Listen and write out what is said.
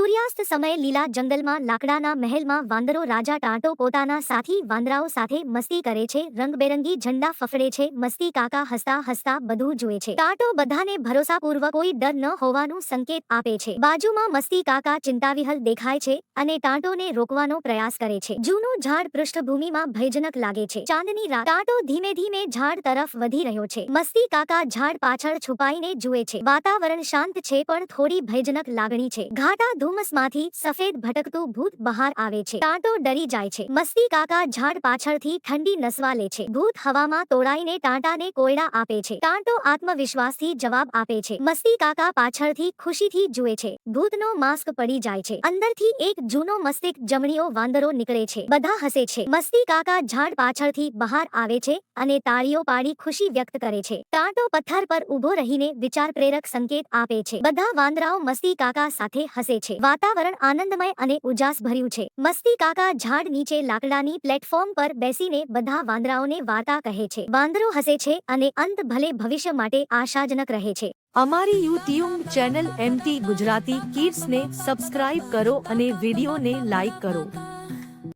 સૂર્યાસ્ત સમયે લીલા જંગલમાં, લાકડાના મહેલમાં વાંદરો રાજા ટાંટો પોતાના સાથી વાંદરાઓ સાથે મસ્તી કરે છે, રંગબેરંગી ઝંડા ફફડે છે, મસ્તી કાકા હસતા હસતા બધું જુએ છે. ટાંટો બધાને ભરોસાપૂર્વક કોઈ ડર ન હોવાનું સંકેત આપે છે. બાજુમાં મસ્તી કાકા ચિંતાવિહલ દેખાય છે અને ટાંટોને રોકવાનો પ્રયાસ કરે છે. જૂનું ઝાડ પૃષ્ઠભૂમિમાં ભયજનક લાગે છે. ચાંદની રાત ટાંટો ધીમે ધીમે ઝાડ તરફ વધી રહ્યો છે. મસ્તી કાકા ઝાડ પાછળ છુપાઈને જુએ છે. વાતાવરણ શાંત છે પણ થોડી ભયજનક લાગણી છે. ઘાટા ધુમ્મસમાંથી સફેદ ભટકતું ભૂત બહાર આવે છે. ટાંટો ડરી જાય છે. મસ્તી કાકા ઝાડ પાછળથી ઠંડી નસવા લે છે. ભૂત હવામાં તોડાઈને ટાંટાને કોયડા આપે છે. ટાંટો આત્મવિશ્વાસથી જવાબ આપે છે. મસ્તી કાકા પાછળથી ખુશીથી જુએ છે. ભૂતનો માસ્ક પડી જાય છે. અંદરથી એક જૂનો મસ્તિક જમણીઓ વાંદરો નીકળે છે. બધા હસે છે. મસ્તી કાકા ઝાડ પાછળથી બહાર આવે છે અને તાળીઓ પાડી ખુશી વ્યક્ત કરે છે. ટાંટો પથ્થર પર ઊભો રહીને વિચાર પ્રેરક સંકેત આપે છે. બધા વાંદરાઓ મસ્તી કાકા સાથે હસે છે. વાતાવરણ આનંદમય અને ઉજાસ ભર્યું છે. મસ્તી કાકા ઝાડ નીચે લાકડાની પ્લેટફોર્મ પર બેસીને બધા વાંદરાઓને વાર્તા કહે છે. વાંદરો હસે છે અને અંત ભલે ભવિષ્ય માટે આશાજનક રહે છે. અમારી યુટ્યુબ ચેનલ એમટી ગુજરાતી કિડ્સને સબસ્ક્રાઇબ કરો અને વિડીયોને લાઈક કરો.